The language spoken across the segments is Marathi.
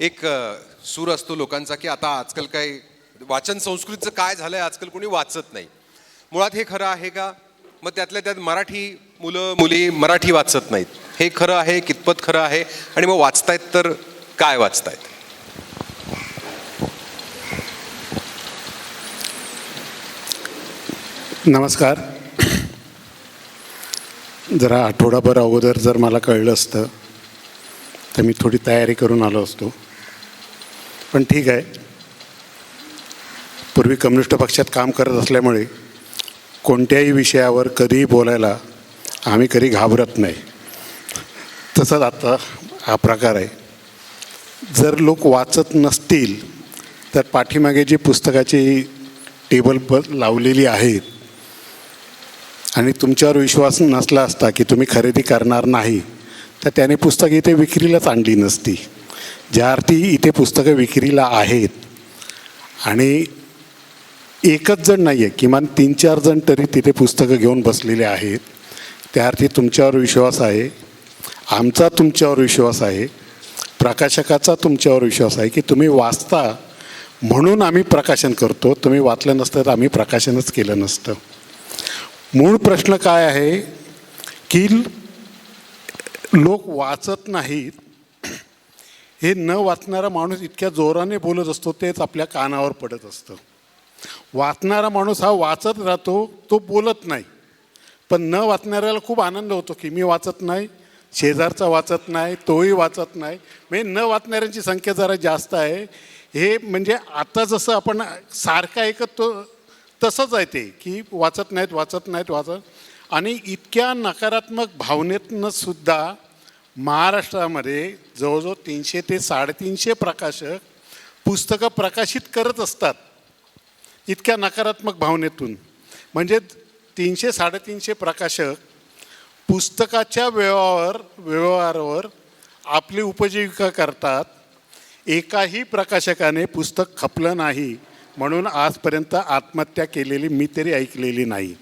एक सूर असतो लोकांचा की आता आजकाल काय वाचन संस्कृतीचं काय झालं आहे आजकाल कोणी वाचत नाही. मुळात हे खरं आहे का? मग त्यातल्या त्यात मराठी मुलं मुली मराठी वाचत नाहीत. हे खरं आहे कितपत खरं आहे आणि मग वाचतायत तर काय वाचतायत? नमस्कार. जरा आठवडाभर अगोदर जर मला कळलं असतं तर मी थोडी तयारी करून आलो असतो. पण ठीक आहे. पूर्वी कम्युनिस्ट पक्षात काम करत असल्यामुळे कोणत्याही विषयावर कधीही बोलायला आम्ही कधी घाबरत नाही. तसंच आता हा प्रकार आहे. जर लोक वाचत नसतील तर पाठीमागे जी पुस्तकाची टेबल ब लावलेली आहेत आणि तुमच्यावर विश्वास नसला असता की तुम्ही खरेदी करणार नाही तर त्याने पुस्तक इथे विक्रीलाच आणली नसती. ज्या अर्थी इथे पुस्तकं विक्रीला आहेत. आणि एकच जण नाही आहे किमान तीन चार जण तरी तिथे पुस्तकं घेऊन बसलेले आहेत. त्या अर्थी तुमच्यावर विश्वास आहे. आमचा तुमच्यावर विश्वास आहे. प्रकाशकाचा तुमच्यावर विश्वास आहे की तुम्ही वाचता म्हणून आम्ही प्रकाशन करतो. तुम्ही वाचलं नसतं तर आम्ही प्रकाशनच केलं नसतं. मूळ प्रश्न काय आहे? की लोक वाचत नाहीत हे न वाचणारा माणूस इतक्या जोराने बोलत असतो तेच आपल्या कानावर पडत असतं. वाचणारा माणूस हा वाचत राहतो तो बोलत नाही. पण न वाचणाऱ्याला खूप आनंद होतो की मी वाचत नाही शेजारचा वाचत नाही तोही वाचत नाही. म्हणजे न वाचणाऱ्यांची संख्या जरा जास्त आहे. हे म्हणजे आता जसं आपण सारखं ऐकतो तसंच आहे ते की वाचत नाहीत वाचत नाहीत वाचत. आणि इतक्या नकारात्मक भावनेतनं सुद्धा महाराष्ट्रामध्ये जवळजवळ तीनशे ते साडेतीनशे प्रकाशक पुस्तकं प्रकाशित करत असतात. इतक्या नकारात्मक भावनेतून. म्हणजे तीनशे साडेतीनशे प्रकाशक पुस्तकाच्या व्यवहार व्यवहारावर आपली उपजीविका करतात. एकाही प्रकाशकाने पुस्तक खपलं नाही म्हणून आजपर्यंत आत्महत्या केलेली मी तरी ऐकलेली नाही.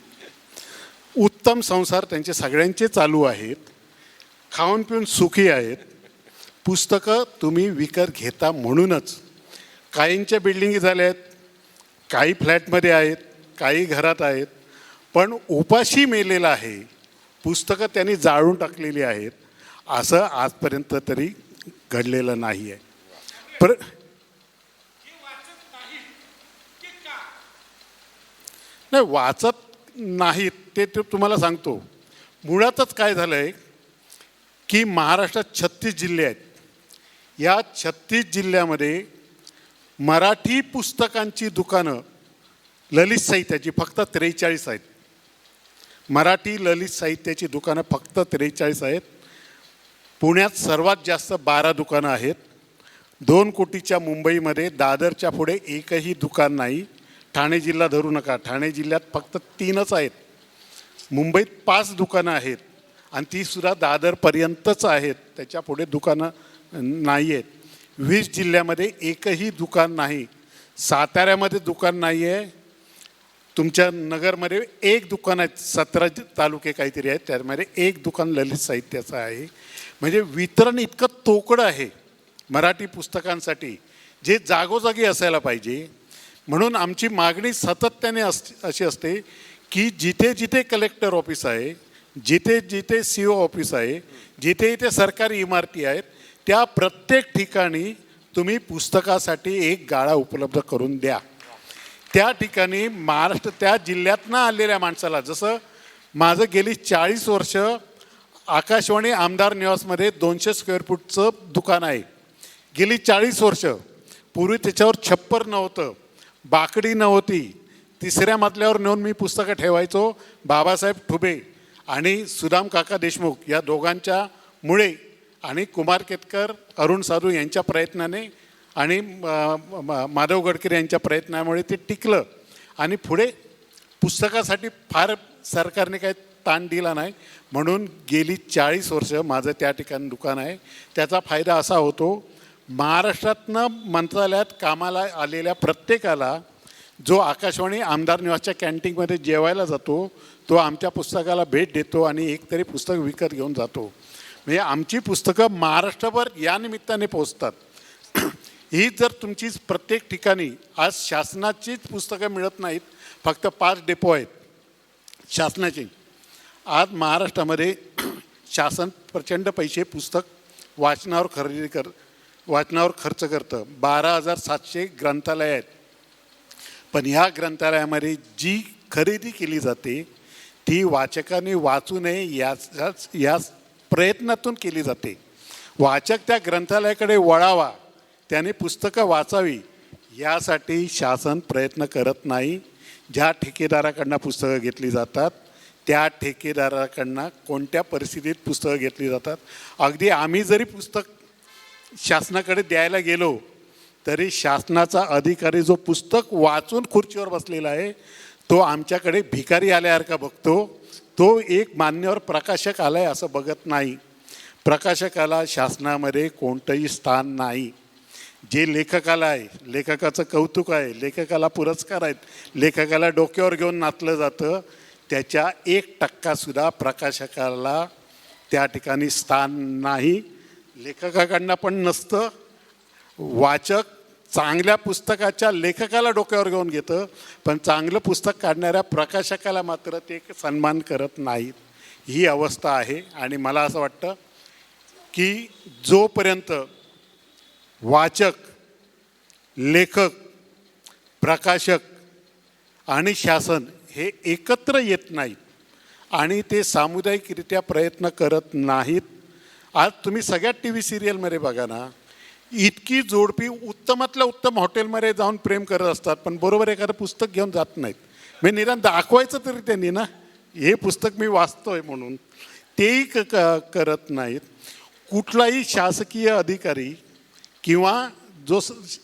उत्तम संसार त्यांचे सगळ्यांचे चालू आहेत. खाऊन पिऊन सुखी आहेत. पुस्तकं तुम्ही विकत घेता म्हणूनच. काहींच्या बिल्डिंगी झाल्या आहेत काही फ्लॅटमध्ये आहेत काही घरात आहेत. पण उपाशी मेलेला आहे. पुस्तकं त्यांनी जाळून टाकलेली आहेत. असं आजपर्यंत तरी घडलेलं नाही आहे पर नाही वाचत नाहीत ते ते तुम्हाला सांगतो. मुळातच काय झालं आहे की महाराष्ट्रात छत्तीस जिल्हे आहेत. या छत्तीस जिल्ह्यामध्ये मराठी पुस्तकांची दुकानं ललित साहित्याची फक्त त्रेचाळीस आहेत. मराठी ललित साहित्याची दुकानं फक्त त्रेचाळीस आहेत. पुण्यात सर्वात जास्त बारा दुकानं आहेत. दोन कोटीच्या मुंबईमध्ये दादरच्या पुढे एकही दुकान नाही. ठाणे जिल्हा धरू नका. ठाणे जिल्ह्यात फक्त तीनच आहेत. मुंबईत पाच दुकानं आहेत. आणि तीसुद्धा दादरपर्यंतच आहेत. त्याच्या पुढे दुकानं नाही आहेत वीस जिल्ह्यामध्ये एकही दुकान नाही. साताऱ्यामध्ये दुकान नाही आहे तुमच्या नगरमध्ये एक दुकान आहे. सतरा तालुके काहीतरी आहेत. त्यामध्ये एक दुकान ललित साहित्याचं आहे. म्हणजे वितरण इतकं तोकडं आहे मराठी पुस्तकांसाठी जे जागोजागी असायला पाहिजे. म्हणून आमची मागणी सातत्याने अस अशी असते की जिथे जिथे कलेक्टर ऑफिस आहे जिथे जिथे सी ओ ऑफिस आहे जिथे इथे सरकारी इमारती आहेत त्या प्रत्येक ठिकाणी तुम्ही पुस्तकासाठी एक गाळा उपलब्ध करून द्या. त्या ठिकाणी महाराष्ट्र त्या जिल्ह्यातनं आलेल्या माणसाला जसं माझं गेली चाळीस वर्ष आकाशवाणी आमदार निवासमध्ये दोनशे स्क्वेअर फूटचं दुकान आहे. गेली चाळीस वर्ष पूर्वी त्याच्यावर छप्पर नव्हतं बाकडी नव्हती. तिसऱ्या मजल्यावर नेऊन मी पुस्तकं ठेवायचो बाबासाहेब ठुबे. आणि सुदाम काका देशमुख या दोघांच्या मुळे आणि कुमार केतकर अरुण साधू यांच्या प्रयत्नाने आणि माधव गडकरी यांच्या प्रयत्नामुळे ते टिकलं. आणि पुढे पुस्तकासाठी फार सरकारने काही ताण दिला नाही. म्हणून गेली चाळीस वर्ष माझं त्या ठिकाणी दुकान आहे. त्याचा फायदा असा होतो महाराष्ट्रातनं मंत्रालयात कामाला आलेल्या प्रत्येकाला जो आकाशवाणी आमदार निवासच्या कॅन्टीनमध्ये जेवायला जातो तो आमच्या पुस्तकाला भेट देतो आणि एकतरी पुस्तक विकत घेऊन जातो. म्हणजे आमची पुस्तकं महाराष्ट्रभर या निमित्ताने पोचतात ही जर तुमची प्रत्येक ठिकाणी आज शासनाचीच पुस्तकं मिळत नाहीत फक्त पाच डेपो आहेत. शासनाची. आज महाराष्ट्रामध्ये शासन प्रचंड पैसे पुस्तक वाचनावर खरेदी कर वाचनावर खर्च करतं. बारा हजार सातशे ग्रंथालय आहेत. पण ह्या ग्रंथालयामध्ये जी खरेदी केली जाते ती वाचकाने वाचू नये याचाच या प्रयत्नातून केली जाते. वाचक त्या ग्रंथालयाकडे वळावा त्याने पुस्तकं वाचावी यासाठी शासन प्रयत्न करत नाही. ज्या ठेकेदाराकडनं पुस्तकं घेतली जातात त्या ठेकेदाराकडनं कोणत्या परिस्थितीत पुस्तकं घेतली जातात? अगदी आम्ही जरी पुस्तक शासनाकडे द्यायला गेलो तरी शासनाचा अधिकारी जो पुस्तक वाचून खुर्चीवर बसलेला आहे तो आमच्याकडे भिकारी आल्यासारखा बघतो. तो एक मान्यवर प्रकाशक आलाय असं बघत नाही. प्रकाशकाला शासनामध्ये कोणतंही स्थान नाही. जे लेखकाला आहे लेखकाचं कौतुक आहे लेखकाला पुरस्कार आहेत लेखकाला डोक्यावर घेऊन नाचलं जातं त्याच्या एक टक्कासुद्धा प्रकाशकाला त्या ठिकाणी स्थान नाही. लेखकाकडनं पण नसतं. वाचक चांगल्या पुस्तकाच्या लेखकाला डोक्यावर घेऊन घेतं पण चांगलं पुस्तक काढणाऱ्या प्रकाशकाला मात्र ते सन्मान करत नाहीत. ही अवस्था आहे आणि मला असं वाटतं की जोपर्यंत वाचक लेखक प्रकाशक आणि शासन हे एकत्र येत नाहीत आणि ते सामुदायिकरित्या प्रयत्न करत नाहीत आज तुम्ही सगळ्यात टी व्ही सिरियलमध्ये बघा ना इतकी जोडपी उत्तमातल्या उत्तम हॉटेलमध्ये जाऊन प्रेम करत असतात पण बरोबर एखादं पुस्तक घेऊन जात नाहीत. मी निदान दाखवायचं तरी त्यांनी ना हे पुस्तक मी वाचतोय म्हणून. तेही क क- करत नाहीत. कुठलाही शासकीय अधिकारी किंवा जो स-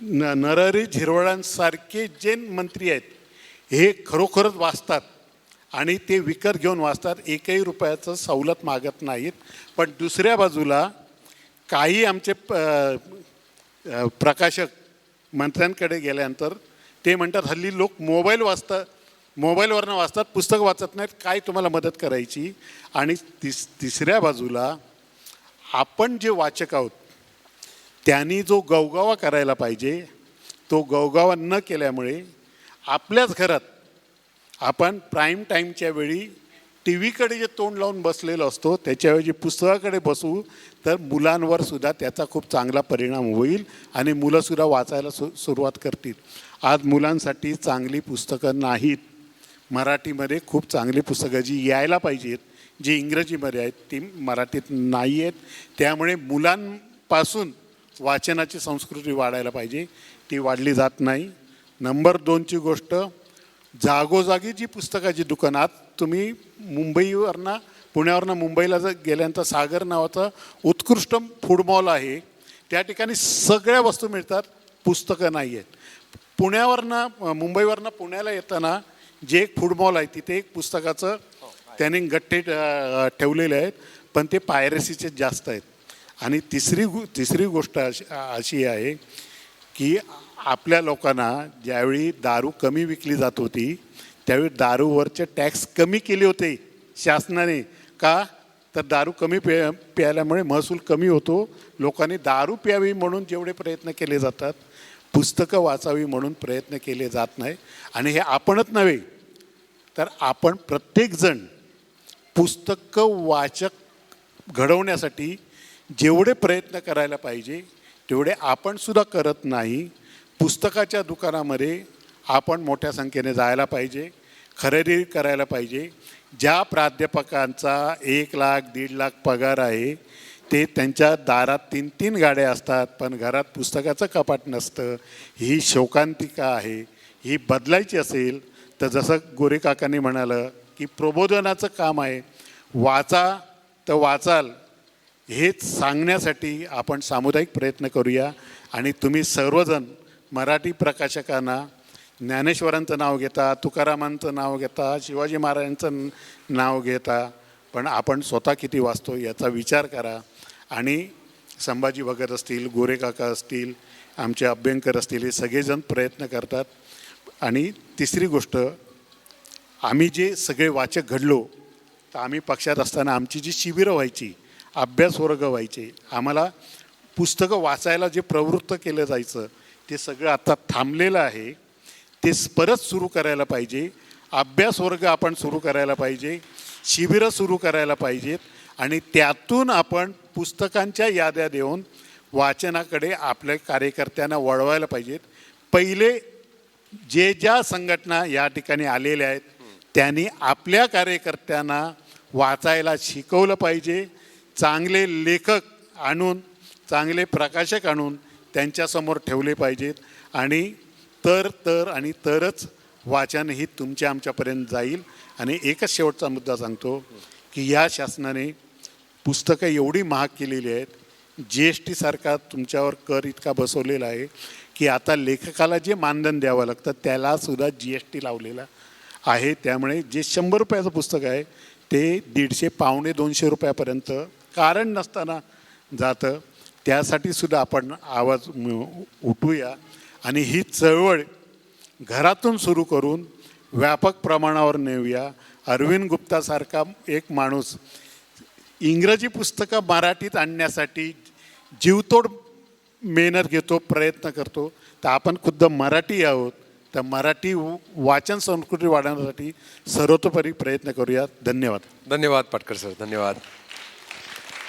न नरहरी झिरवळांसारखे जे मंत्री आहेत हे खरोखरच वाचतात. आणि ते विकत घेऊन वाचतात. एकही रुपयाचं सवलत मागत नाहीत. पण दुसऱ्या बाजूला काही आमचे प- प्रकाशक मंत्र्यांकडे गेल्यानंतर ते म्हणतात हल्ली लोक मोबाईल वाचतात मोबाईलवरनं वाचतात पुस्तक वाचत नाहीत काय तुम्हाला मदत करायची? आणि तिस तिसऱ्या बाजूला आपण जे वाचक आहोत त्यांनी जो गवगावा करायला पाहिजे तो गवगावा न केल्यामुळे आपल्याच घरात आपण प्राईम टाईमच्या वेळी टी व्हीकडे जे तोंड लावून बसलेलो असतो त्याच्याऐवजी पुस्तकाकडे बसू तर मुलांवर सुद्धा त्याचा खूप चांगला परिणाम होईल आणि मुलंसुद्धा वाचायला सु सुरुवात करतील. आज मुलांसाठी चांगली पुस्तकं नाहीत. मराठीमध्ये खूप चांगली पुस्तकं जी यायला पाहिजेत जी इंग्रजीमध्ये आहेत ती मराठीत नाही आहेत त्यामुळे मुलांपासून वाचनाची संस्कृती वाढायला पाहिजे. ती वाढली जात नाही. नंबर दोनची गोष्ट जागोजागी जी पुस्तकाची दुकानात तुम्ही मुंबईवरनं पुण्यावरनं मुंबईला जर गेल्यानंतर सागर नावाचं उत्कृष्ट फूड मॉल आहे त्या ठिकाणी सगळ्या वस्तू मिळतात पुस्तकं नाही आहेत. पुण्यावरनं मुंबईवरनं पुण्याला येताना जे एक फूड मॉल आहे तिथे एक पुस्तकाचं त्याने गट्टे ठेवलेले आहेत पण ते पायरसीचे जास्त आहेत. आणि तिसरी गो- तिसरी गोष्ट अशी अशी आहे की आपल्या लोकांना ज्यावेळी दारू कमी विकली जात होती त्यावेळी दारूवरचे टॅक्स कमी केले होते शासनाने. का? तर दारू कमी प्या प्यायल्यामुळे महसूल कमी होतो. लोकांनी दारू प्यावी म्हणून जेवढे प्रयत्न केले जातात पुस्तकं वाचावी म्हणून प्रयत्न केले जात नाही. आणि हे आपणच नव्हे तर आपण प्रत्येकजण पुस्तकं वाचक घडवण्यासाठी जेवढे प्रयत्न करायला पाहिजे तेवढे आपणसुद्धा करत नाही. पुस्तकाच्या दुकानामध्ये आपण मोठ्या संख्येने जायला पाहिजे. खरेदी करायला पाहिजे. ज्या प्राध्यापकांचा एक लाख दीड लाख पगार आहे ते त्यांच्या दारात तीन तीन गाड्या असतात पण घरात पुस्तकाचं कपाट नसतं. ही शोकांतिका आहे. ही बदलायची असेल तर जसं गोरे काकांनी म्हणालं की प्रबोधनाचं काम आहे. वाचा तर वाचाल. हेच सांगण्यासाठी आपण सामुदायिक प्रयत्न करूया. आणि तुम्ही सर्वजण मराठी प्रकाशकांना ज्ञानेश्वरांचं नाव घेता तुकारामांचं नाव घेता शिवाजी महाराजांचं नाव घेता पण आपण स्वतः किती वाचतो याचा विचार करा. आणि संभाजी भगत असतील गोरेकाका असतील आमचे अभ्यंकर असतील हे सगळेजण प्रयत्न करतात. आणि तिसरी गोष्ट आम्ही जे सगळे वाचक घडलो तर आम्ही पक्षात असताना आमची जी शिबिरं व्हायची अभ्यास वर्ग व्हायचे आम्हाला पुस्तकं वाचायला जे प्रवृत्त केलं जायचं ते सगळं आता थांबलेलं आहे. ते परत सुरू करायला पाहिजे. अभ्यास वर्ग आपण सुरू करायला पाहिजे. शिबिरं सुरू करायला पाहिजेत. आणि त्यातून आपण पुस्तकांच्या याद्या देऊन वाचनाकडे आपल्या कार्यकर्त्यांना वळवायला पाहिजेत. पहिले जे ज्या संघटना या ठिकाणी आलेल्या आहेत त्यांनी आपल्या कार्यकर्त्यांना वाचायला शिकवलं पाहिजे. चांगले लेखक आणून चांगले प्रकाशक आणून त्यांच्यासमोर ठेवले पाहिजेत. आणि तर तर आणि तरच वाचनही तुमच्या आमच्यापर्यंत जाईल. आणि एकच शेवटचा मुद्दा सांगतो की या शासनाने पुस्तकं एवढी महाग केलेली आहेत. जी एस टीसारखा तुमच्यावर कर इतका बसवलेला आहे की आता लेखकाला जे मानधन द्यावं लागतं त्यालासुद्धा जी एस टी लावलेला आहे. त्यामुळे जे शंभर रुपयाचं पुस्तक आहे ते दीडशे पावणे दोनशे रुपयापर्यंत कारण नसताना जातं. त्यासाठी सुद्धा आपण आवाज उठूया. आणि ही चळवळ घरातून सुरू करून व्यापक प्रमाणावर नेऊया. अरविंद गुप्तासारखा एक माणूस इंग्रजी पुस्तकं मराठीत आणण्यासाठी जीवतोड मेहनत घेतो प्रयत्न करतो. तर आपण खुद्द मराठी आहोत. तर मराठी वाचन संस्कृती वाढवण्यासाठी सर्वतोपरी प्रयत्न करूयात. धन्यवाद. धन्यवाद पाटकर सर धन्यवाद.